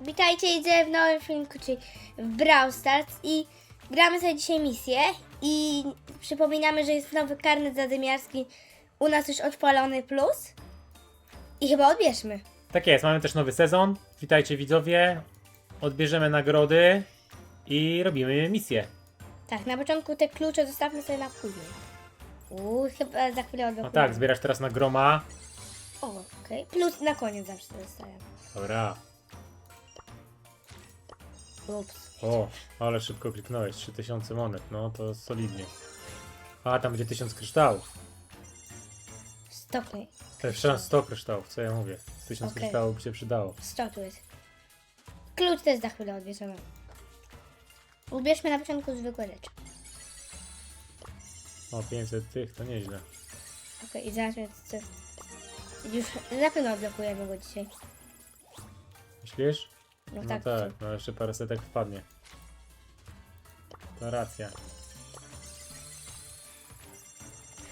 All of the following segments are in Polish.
Witajcie idę w nowym filmiku, czyli w Brawl Stars i gramy sobie dzisiaj misję i przypominamy, że jest nowy karnet zadymiarski u nas już odpalony plus i chyba odbierzmy. Tak jest, mamy też nowy sezon. Witajcie widzowie. Odbierzemy nagrody i robimy misję. Tak, na początku te klucze zostawmy sobie na później. Uuu, chyba za chwilę No odblokujemy. tak, zbierasz teraz na groma. O, okej. Plus na koniec zawsze zostawiam. Dobra. Ups. O, ale szybko kliknąłeś. 3000 monet, no to solidnie. A, tam będzie 1000 kryształów. To jest 100 kryształów, co ja mówię. Z 1000 Okej. kryształów by się przydało. 100 tu jest. Klucz też za chwilę odbierzemy. Ubierzmy na początku zwykłe rzeczy. O, 500 tych, to nieźle. Okej, i zaraz mnie co... Już na pewno odblokujemy go dzisiaj. Myślisz? No, No tak. tak, no jeszcze parę setek wpadnie. To racja.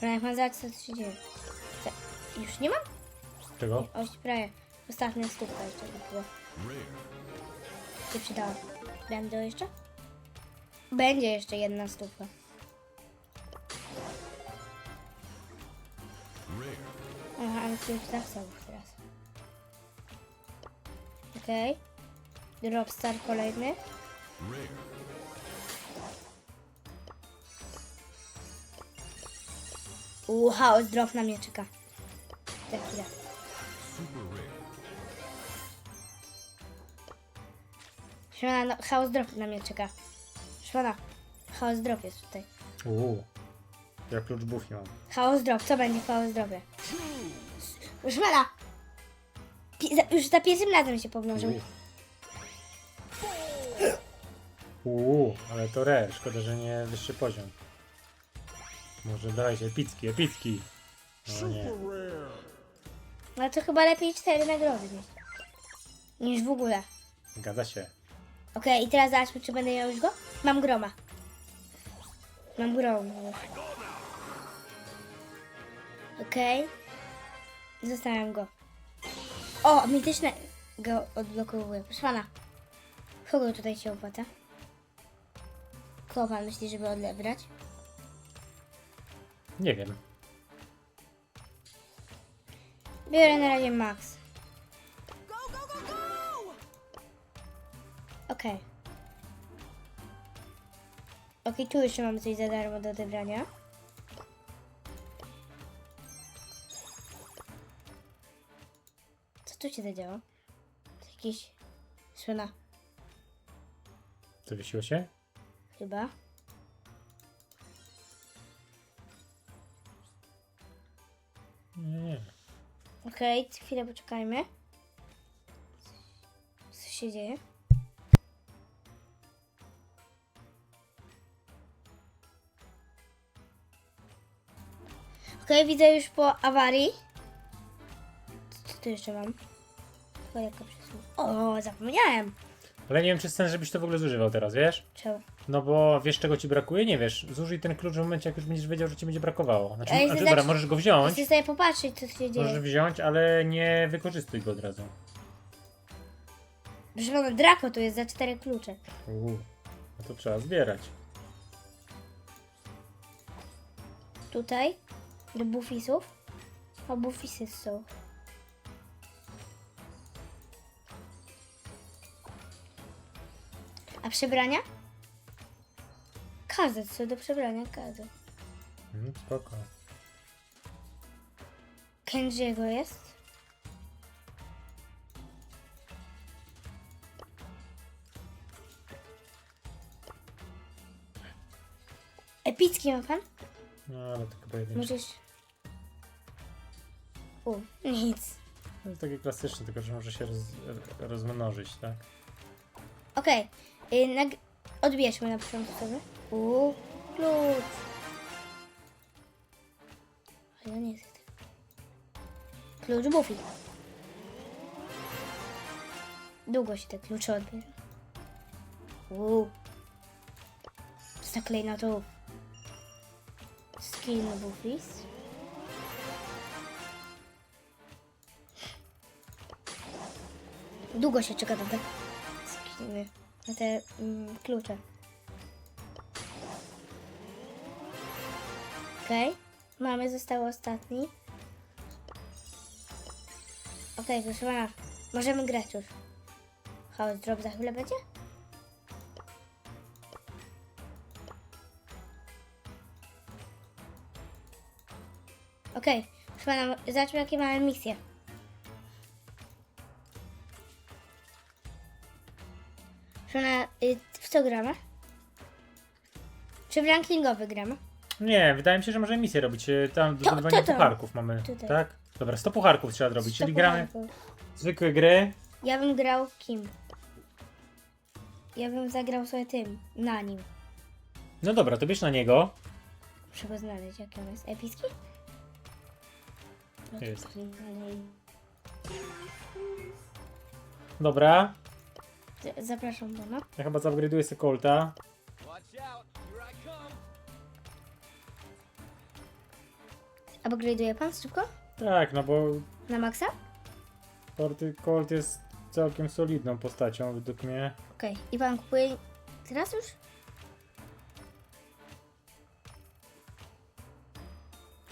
Prawie mam się dzieje. Co? Już nie mam? Czego? Oś, prawie. Ostatnia stówka jeszcze by była. Się przydała. Będzie jeszcze? Będzie jeszcze jedna stówka. Aha, ale tu jest zasobów teraz. Okej. Dropstar kolejny. Uuu, chaos drop na mnie czeka. Za chwilę. No, chaos drop na mnie czeka. Chaos drop jest tutaj. Uuu. Ja klucz bufi mam. Chaos drop, co będzie w chaos dropie? Pi- za- już za pierwszym razem się pomnożył. Uuu. Uuu, ale to rare. Szkoda, że nie wyższy poziom. Może daj się epicki, epicki. No nie. No to chyba lepiej cztery nagrody mieć. Niż w ogóle. Zgadza się. Okej, i teraz zobaczmy, czy będę miał już go. Mam groma. Mam groma. Okej. Zostawiam go. O, mityczne go odblokowuję. Proszę pana. Kogo tutaj się opłaca? Kogo pan myśli, żeby odebrać? Nie wiem. Biorę na razie Max. Okej. Okej, tu jeszcze mamy coś za darmo do odebrania. Co tu się zadziało? To Jakiś... Słona, Zawiesiło się? Chyba. Nie, nie. Okej, chwilę poczekajmy. Co się dzieje? Okej, widzę już po awarii. Co, tu jeszcze mam? Przesuwa. O, zapomniałem. Ale nie wiem, czy jest sens, żebyś to w ogóle zużywał teraz, wiesz? Czemu? No bo wiesz, czego ci brakuje? Nie wiesz. Zużyj ten klucz w momencie, jak już będziesz wiedział, że ci będzie brakowało. Znaczy, Ale znaczy znaczy- dobra, możesz go wziąć. Chcę sobie popatrzeć, co się dzieje. Możesz wziąć, ale nie wykorzystuj go od razu. Proszę pana, Draco tu jest za cztery klucze. Uuu. No to trzeba zbierać. Tutaj do bufisów. A bufisy są. A przebrania? Każde co do przebrania, każde. Mhm, spoko. Kenji'ego jest. Epicki ma pan? No ale chyba jeden. Możesz... U, nic. To jest takie klasyczne, tylko że może się roz, rozmnożyć, tak? Okej, y, nag- odbierzmy na początku sobie. Uuu, klucz. Ale nie jest. Klucz Buffy. Długo się te klucze odbierze. Uuu. Co tak klej na to? Skin Buffys. Długo się czeka na te musimy. Na te mm, klucze. Okej. Mamy, został ostatni. Okej, proszę pana. Możemy grać już. Chaos drop za chwilę będzie? Okej, proszę pana, zobaczmy jakie mamy misje. Proszę pana, y, w co gramy? Czy w rankingowy gramy? Nie, wydaje mi się, że możemy misję robić. e, Tam do To- tam. pucharków mamy, Tutaj. tak? Dobra, 100 pucharków trzeba zrobić, czyli gramy zwykłe gry. Ja bym grał kim? Ja bym zagrał sobie tym, na nim. No dobra, to bierz na niego. Muszę go znaleźć, jaki on jest. Epicki? No to Jest. Dobra, Z- Zapraszam do no. ja chyba zaupgrade'uję sobie Colta. Upgrade'uje pan szybko? Tak, no bo Na maksa? Colt, Colt jest całkiem solidną postacią według mnie. Okej. I pan kupuje teraz już?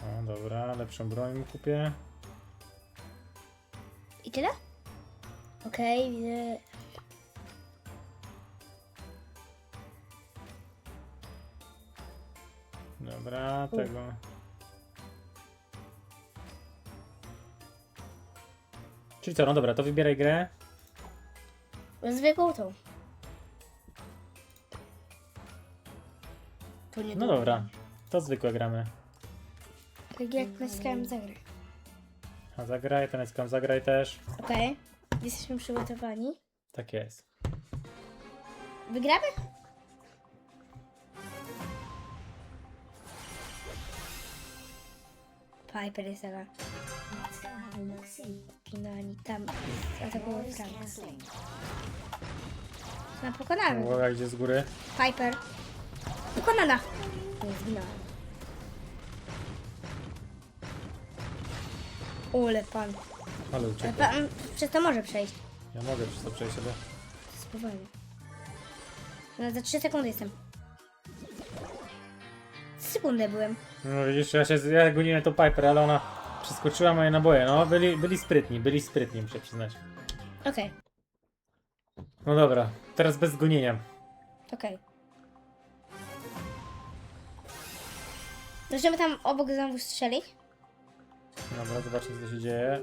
O, dobra, lepszą broń mu kupię. I tyle? Okej, widzę. Dobra, tego. Czyli co, no dobra, to wybieraj grę. Zwykłą tą. To nie No dobra, to zwykłe gramy. Tak jak naciskałem zagrać. A zagraj, ten naciskam zagraj też. Okej. Jesteśmy przygotowani. Tak jest. Wygramy? Piper jest taka. Kinani tam atakują Franka. Na pokonamy. Uwaga, idzie z góry. Piper. Pokonana. Nie zginęła. Ole pan. Ale Ale uciekł. pan przez to może przejść. Ja mogę przez to przejść sobie. Spokojnie. No za 3 sekundy jestem. Sekundę byłem. No widzisz, ja się ja goniłem to Piper, ale ona przeskoczyła moje naboje. No, byli, byli sprytni, byli sprytni, muszę przyznać. Okej, No dobra, teraz bez gonienia. okej. Możemy tam obok znowu strzelić? Dobra, zobaczmy co się dzieje.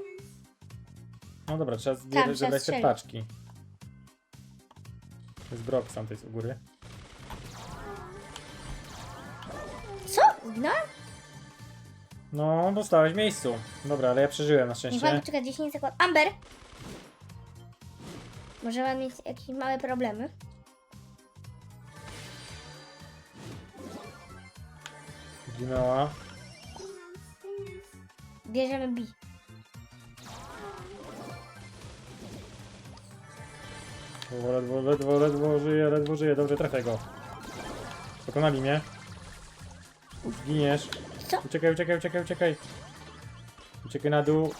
No dobra, trzeba Tam zbierać, trzeba zebrać te strzelić. paczki. To jest Brock, sam to jest u góry. Co? Zginąłem? No, dostałeś w miejscu. Dobra, ale ja przeżyłem na szczęście. poczeka 10 sekund. Amber! Może pan mieć jakieś małe problemy? Zginęła. Bierzemy B. O, ledwo, ledwo, ledwo żyje, ledwo żyje. Dobrze, trafię go. Pokonali mnie. Zginiesz. Co? Uciekaj, uciekaj, uciekaj, uciekaj. Uciekaj na dół.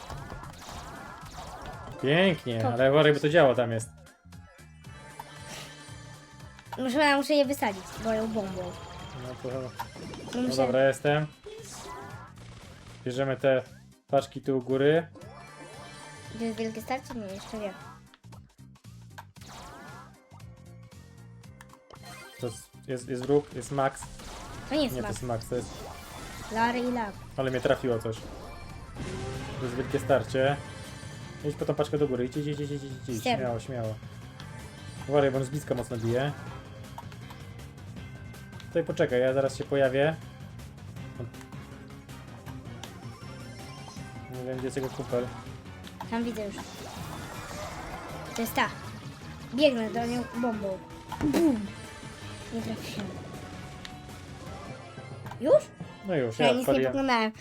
Pięknie, To- ale uważaj, bo to działa tam jest. Muszę, ja muszę je wysadzić moją bombą. No to... No No muszę... dobra, jestem. Bierzemy te paczki tu u góry. To jest wielkie starcie? Nie, jeszcze nie. To jest, jest, jest wróg, jest Max. To nie jest Nie, to Max. jest Max, to jest... Larry i Lab. Ale mnie trafiło coś. To jest wielkie starcie. Idź po tą paczkę do góry, idź, idź, idź, idź, idź, idź, śmiało, śmiało. Uważaj, bo on z bliska mocno bije. Tutaj poczekaj, ja zaraz się pojawię. Nie wiem, gdzie jest jego kupel. Tam widzę już. To jest ta. Biegnę do nią bombą. Bum! Nie trafiłem. Już? No już, Ja, ja nic nie odpaliłem. pokonałem.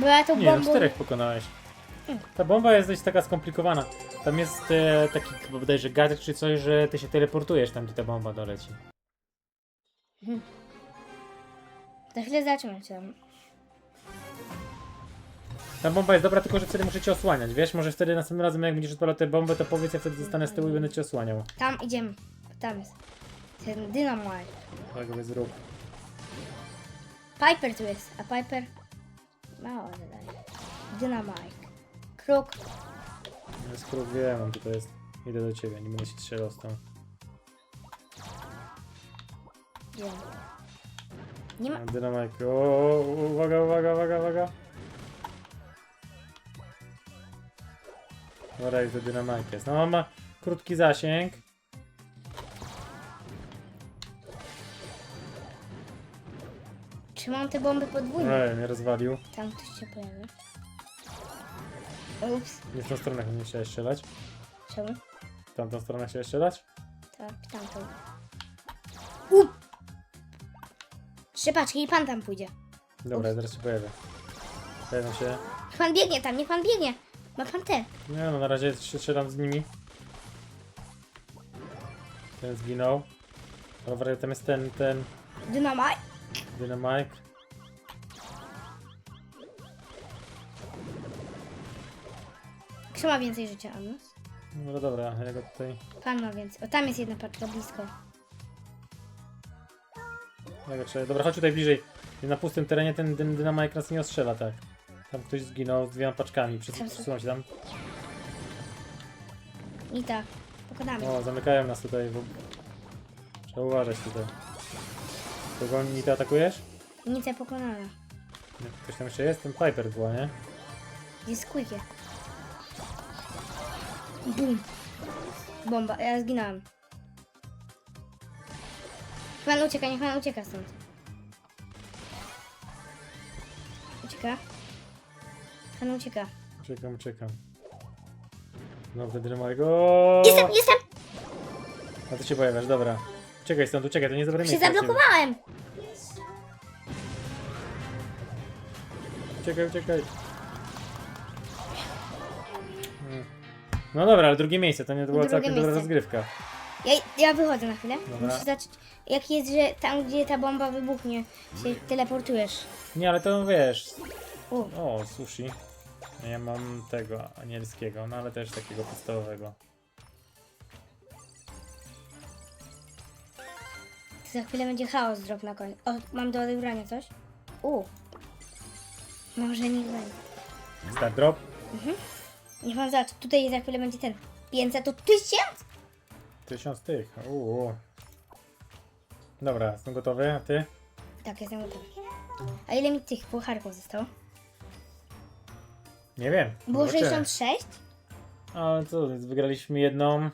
Była to Nie, no czterech pokonałeś. Ta bomba jest dość taka skomplikowana. Tam jest e, taki chyba bodajże gadżet czy coś, że ty się teleportujesz tam, gdzie ta bomba doleci. Za chwilę zobaczymy, czy tam. Ta bomba jest dobra, tylko że wtedy muszę cię osłaniać, wiesz? Może wtedy następnym razem jak będziesz odpalał tę bombę, to powiedz, ja wtedy zostanę z tyłu i będę cię osłaniał. Tam idziemy. Tam jest. Ten dynamite. Tak go zrób. Piper tu jest, a Piper mało zadaje. Dynamite. Kruk. Jest kruk, wiem, on tutaj jest. Idę do ciebie, nie będę się strzelał z tą. Gdzie? Nie ma. Dynamajk. O, uwaga, uwaga, uwaga, uwaga. Dobra, jest to dynamajk jest. No ma krótki zasięg. Trzymam te bomby podwójnie. Ej, mnie rozwalił. Tam ktoś się pojawił. Ups. Nie w tą stronę nie chciałeś strzelać. Czemu? W tamtą stronę chciałeś strzelać? Tak, tamtą. Up! Trzy paczki i pan tam pójdzie. Dobra, ja zaraz się pojawię. Pojawiam się. Niech pan biegnie tam, niech pan biegnie. Ma pan te. Nie no, na razie się strzelam z nimi. Ten zginął. Dobra, tam jest ten, ten Dynamite. Kto ma więcej życia nas? No dobra, ja go tutaj, Pan ma więcej. O, tam jest jedna paczka blisko. ja go trzeba... Dobra, chodź tutaj bliżej. Na pustym terenie ten, ten dynamajk nas nie ostrzela, tak. Tam ktoś zginął z dwiema paczkami, Przes- Tam- przesuną się tam. I tak. Pokonamy. O, zamykają nas tutaj. Bo... Trzeba uważać tutaj. Kogo nie ty atakujesz? Nic nie pokonana. Nie, Ktoś tam jeszcze jest? Ten Piper była, nie? Jest quicker. Bum. Bomba. Ja zginąłem. Niech pan ucieka, niech pan ucieka stąd. Ucieka. Pan ucieka. Uciekam, uciekam. No, wtedy dynamajk. O! Jestem, jestem! A ty się pojawiasz, dobra. Uciekaj stąd, uciekaj, to nie jest dobre Się miejsce. dla ciebie. zablokowałem! Uciekaj, uciekaj. Mm. No dobra, ale drugie miejsce, to nie była Drugie całkiem dobra miejsce. rozgrywka. Ja, ja wychodzę na chwilę. Dobra. Muszę zacząć. Jak jest, że tam, gdzie ta bomba wybuchnie, się teleportujesz. Nie, ale to wiesz. U. O, sushi. Ja mam tego anielskiego, no ale też takiego podstawowego. Za chwilę będzie chaos drop na koniec. O, mam do odebrania coś? U. Może niech będzie. Start drop. Niech pan zobaczy. Tutaj za chwilę będzie ten. 500 to 1000? Tysiąc tych. Uuu. Dobra, jestem gotowy, a ty? Tak, jestem gotowy. A ile mi tych pucharków zostało? Nie wiem. Było Zobaczymy. 66? Ale co, więc wygraliśmy jedną.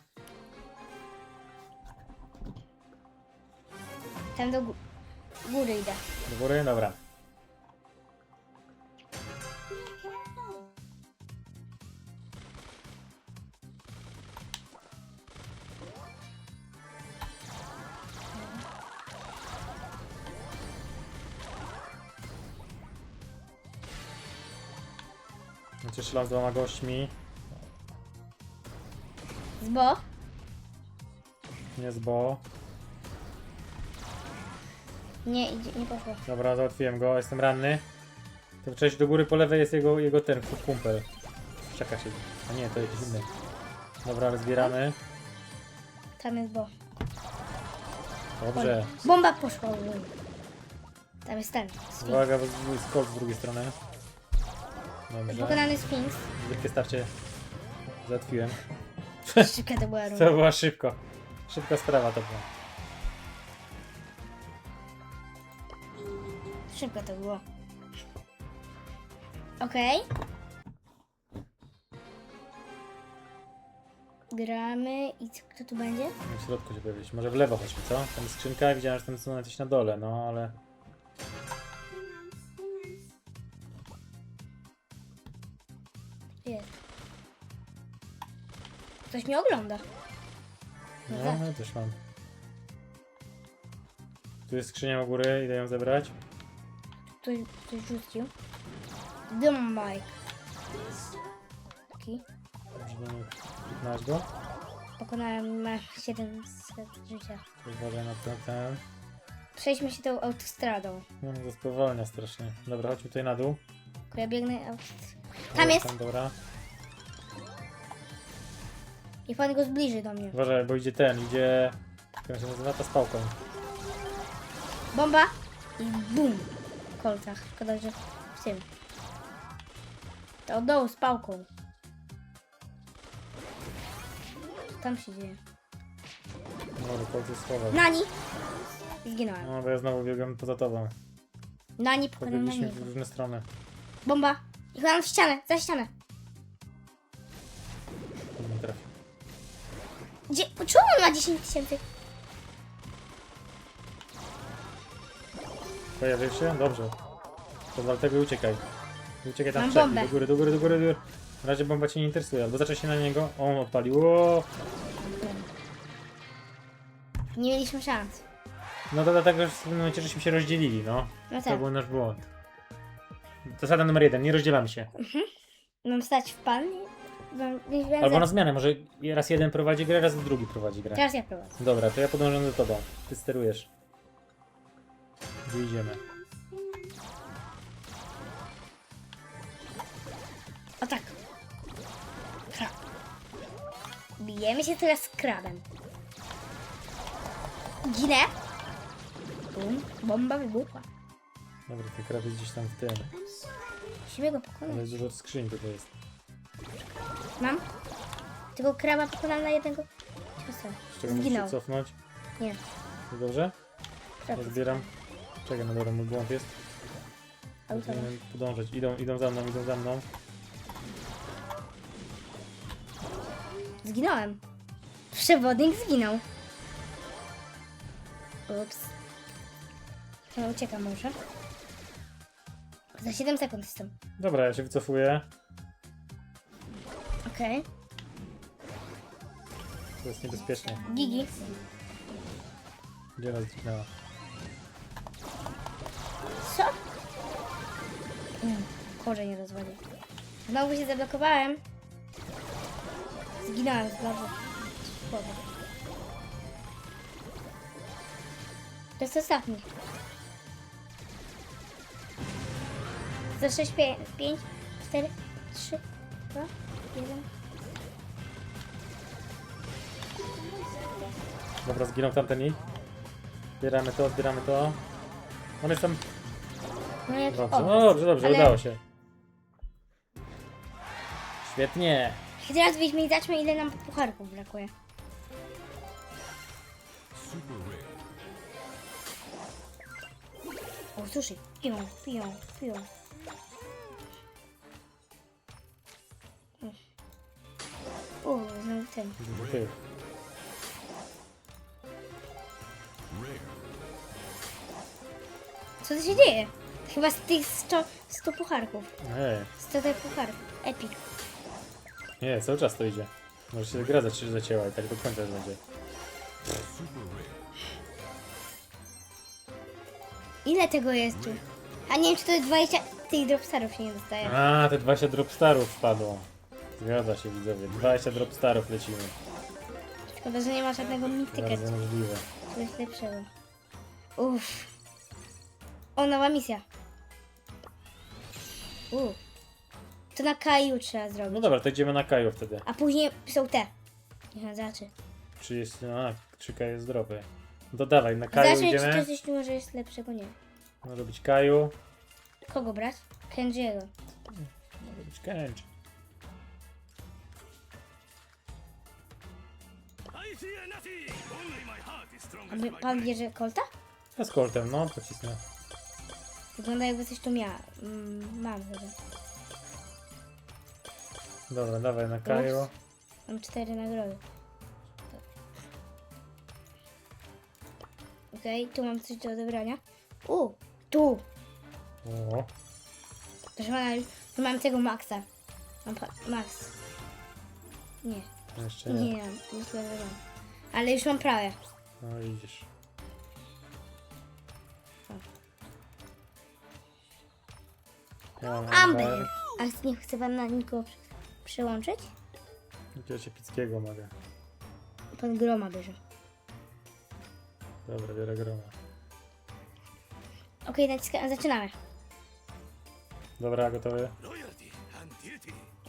Tam do gó- góry idę. Do góry, dobra. Cię strzelam z dwoma gośćmi. Zbo? Nie z bo. Nie, idzie, nie poszło. Dobra, załatwiłem go, jestem ranny. To przejść do góry po lewej jest jego, jego ten kumpel. Czeka się. A nie, to jakiś inny. Dobra, rozbieramy. Tam jest bo. Dobrze. Bomba poszła. u. Tam jest ten. Sphinx. Uwaga, bo jest skok z drugiej strony. Dobrze. Pokonany Sphinx. Wielkie starcie. Załatwiłem. Szybka to była To runda. była szybko. Szybka sprawa to była. Szybko to było. Okej. Gramy i co, kto tu będzie? W środku się pojawić. Może w lewo chodźmy, co? Tam jest skrzynka, widziałem, że tam są jakieś na dole, no ale... Jest. Ktoś mnie ogląda. No, No tak. ja też mam. Tu jest skrzynia u góry, idę ją zebrać. Ktoś, ktoś rzucił. Dom Mike. Taki. Kliknąć go. Pokonałem ma 700 życia. Uważaj na ten. Przejdźmy się tą autostradą. No, to spowalnia strasznie. Dobra, chodźmy tutaj na dół. Tylko ja biegnę aut... Tam jest. Dobra. I pan go zbliży do mnie. Uważaj, bo idzie ten, idzie... Jak się nazywa? Ta z pałką. Bomba i bum. W kolcach. Szkoda, że w tym. To od dołu z pałką. Co tam się dzieje? No, do końca schował. Nani! Zginąłem. No, bo ja znowu biegam poza tobą. Nani pokonał na Pobiegliśmy w różne strony. Bomba! I chowam w ścianę, za ścianę. Nie trafię. Gdzie? Czemu on ma 10 tysięcy? Pojawił się? Dobrze. To dlatego uciekaj. Uciekaj tam Mam bombę. Do góry, do góry, do góry, do góry. Na razie bomba cię nie interesuje, albo zaczę się na niego. O, on odpalił. O! Nie mieliśmy szans. No to dlatego że w pewnym momencie żeśmy się rozdzielili, no. No To tak. był nasz błąd. Zasada numer jeden, nie rozdzielamy się. Mam stać w pan? Mam, Albo na zmianę, może raz jeden prowadzi grę, raz drugi prowadzi grę. Teraz ja prowadzę. Dobra, to ja podążam do tobą. Ty sterujesz. Gdzie idziemy? O tak. Krab. Bijemy się teraz z krabem. Ginę. Bum. Bomba wybuchła. Dobra, ten krab jest gdzieś tam w tym. Musimy go Ale pokonać. dużo skrzyń tutaj jest. Mam? Tego kraba pokonam na jednego ciosa. Z czego muszę się Zginął. cofnąć? Nie. To dobrze? Krab. Ja zbieram. Czekaj, no dobra, mój błąd jest. Powinienem podążać. Idą, idą za mną, idą za mną. Zginąłem. Przewodnik zginął. Ups. Ja uciekam może. Za 7 sekund jestem. Dobra, ja się wycofuję. Okej. To jest niebezpiecznie. Gigi. Gdzie nas zniknęła? Nie rozwalił. Znowu się zablokowałem. Zginąłem znowu. Słowo. To jest ostatni. Za 6, 5, 4, 3, 2, 1. Dobra, zginął tamten i. Zbieramy to, zbieramy to. On jest tam. No jak Dobrze, o, no dobrze, dobrze, ale- udało się. Świetnie. Teraz weźmy i zobaczmy ile nam pucharków brakuje. O, sushi. Piją, piją, piją. O, znowu ten. Co to się dzieje? Chyba z tych 100, 100 pucharków. Ej, 100 tych pucharków. Epic. Nie, cały czas to idzie. Może się gra zaci- zacięła i tak do końca będzie. Ile tego jest tu? A nie wiem, czy to jest 20 tych dropstarów się nie dostaje. A, te 20 dropstarów wpadło. Zgadza się widzowie, 20 dropstarów lecimy. Szkoda, że nie ma żadnego mityka. Bardzo możliwe. Coś lepszego. Uff. O, nowa misja. Uff. To na Kaju trzeba zrobić. No dobra, to idziemy na Kaju wtedy. A później są te. Niech on zaczy. Czy jest, a, czy Kaj jest zdrowy. No to dawaj, na Kaju czy to idziemy. coś może jest lepszego, nie. Może być Kaju. Kogo brać? Kenjiego. Może być Kench. A by- pan bierze kolta? Ja z Coltem, no, pocisnę. Wygląda jakby coś tu miała. Mm, mam chyba. Dobra, dawaj na. Ups. Mam cztery nagrody. Okej, tu mam coś do odebrania. U, tu. O, Proszę pana, tu mam tego Maxa. Mam Max. Nie, jeszcze nie, nie. myślę, że mam. Ale już mam prawie. No widzisz. Ja mam Amber. A nie chce pan na nikogo przyłączyć? Jakiegoś epickiego mogę. Pan Groma bierze. Dobra, biorę groma. Okej, naciskam, zaczynamy. Dobra, gotowy?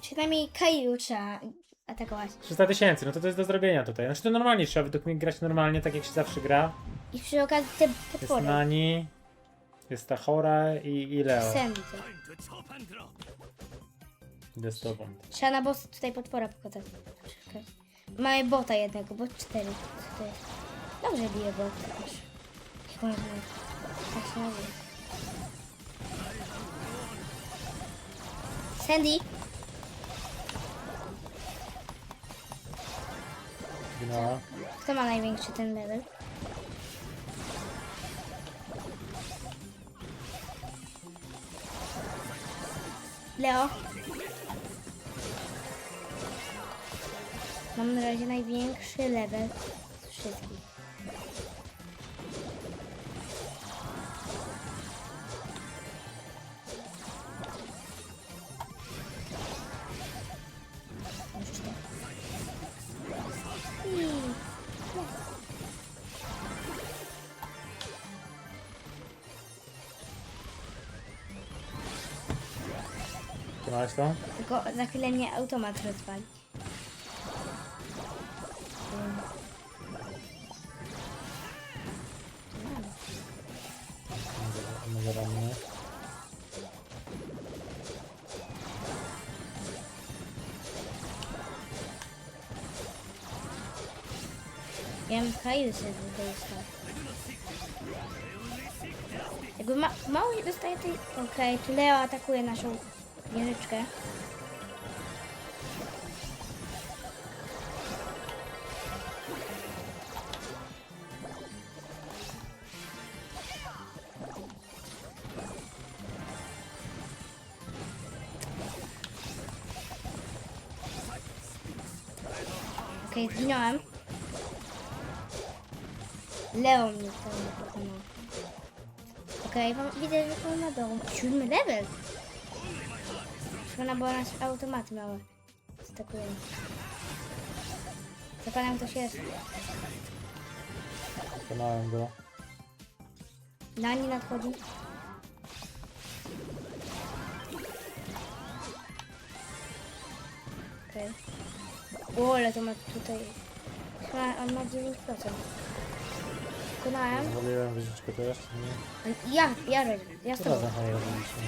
Przynajmniej Kaiu trzeba atakować. 300 tysięcy, no to to jest do zrobienia tutaj. Znaczy to normalnie trzeba według mnie grać normalnie, tak jak się zawsze gra. I przy okazji te Jest potwory. Nani, jest ta Chora i, i Leo. Sandy. Tobą. Trzeba na boss tutaj potwora pokazać. Czekaj. Mamy bota jednego, bot cztery. Co to jest? Dobrze bije bot. Chyba, że tak się nazywa. Sandy, Zginęła. kto ma największy ten level? Leo. Mam na razie największy level z wszystkich. Trzymałeś to? Tylko za chwilę mnie automat rozwali. Ja bym Kaiu sobie dostał. Jakby ma mało nie dostaje tej... Okej, tu Leo atakuje naszą wieżyczkę. Widzę, że to na dół. Siódmy level. Szkoda, bo nas automaty małe. Stakują. Zapalam ktoś jest. Pokonałem go. Nani nadchodzi. Okej. O, ale to ma tutaj... Chyba on ma 9%. Wykonałem. Zwoliłem wyżyczkę też, nie? Ja, ja robię. Ja z tobą. Razem chyba robiliśmy.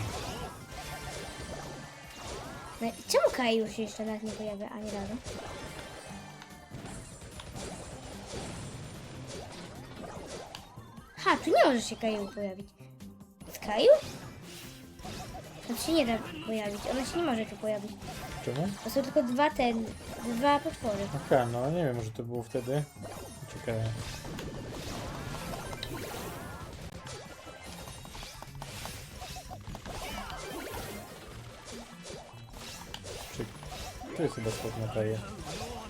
No i czemu się jeszcze nawet nie pojawia ani razu? Ha, tu nie może się Kaju pojawić. Z Kaju? To się nie da pojawić, ona się nie może tu pojawić. Czemu? To są tylko dwa te, dwa potwory. Okej, no nie wiem, może to było wtedy. Ciekawe. Tu jest chyba spod na taję.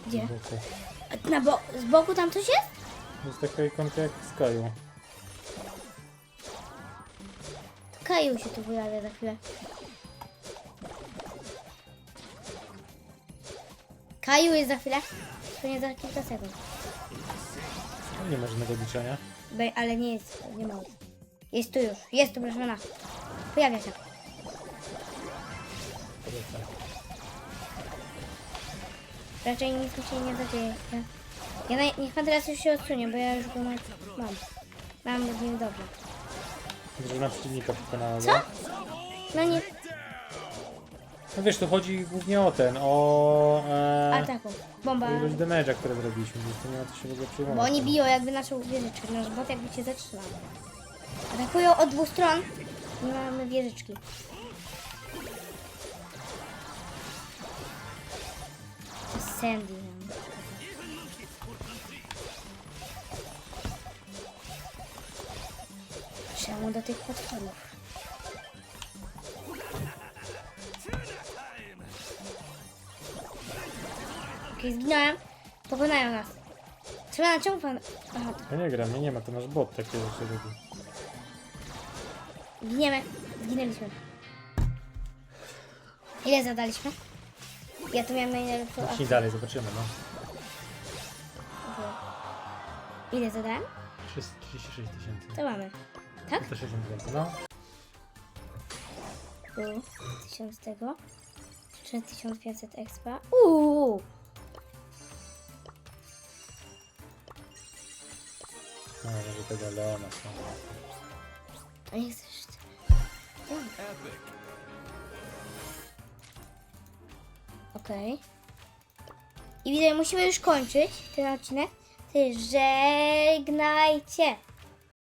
Gdzie? Z boku. A Na bo z boku tam coś jest? To jest taka ikonka jak w Skyu. Kaju się tu pojawia za chwilę. Kaju jest za chwilę. To nie za kilka sekund. Nie ma żadnego liczenia. Be, ale nie jest, nie ma. Jest tu już, jest tu, proszę pana. Pojawia się. Raczej nic mi się nie zadzieje. Ja, ja na, niech pan teraz już się odsunie, bo ja już go mam. Mam, mam z nim dobrze. Drużyna przeciwnika pokonała Co? No nie, No wiesz, tu chodzi głównie o ten, o... E, ataku. Bomba. ilość damage'a, które zrobiliśmy, więc to nie ma co się w ogóle przejmować. Bo oni biją jakby naszą wieżyczkę. Nasz bot jakby się zatrzymał. Atakują od dwóch stron. Nie mamy wieżyczki. Sandy. Czemu do tych potworów? Okej, zginąłem. Pokonają nas. Trzeba na czemu pan... Aha, Ja nie gram, nie, nie ma, to nasz bot takie rzeczy robi. Giniemy. Zginęliśmy. Ile zadaliśmy? Ja tu miałem najlepszą Zacznij akcję. dalej, zobaczymy, no. Ile zadałem? 36 tysięcy. To mamy. Tak? 160 tysięcy, no. Tu. Tysiąc tego. Czy 1500 expa? Uuu! No, może tego Leona są. A nie chcesz jeszcze. Okej. I widzę, musimy już kończyć ten odcinek. Ty żegnajcie.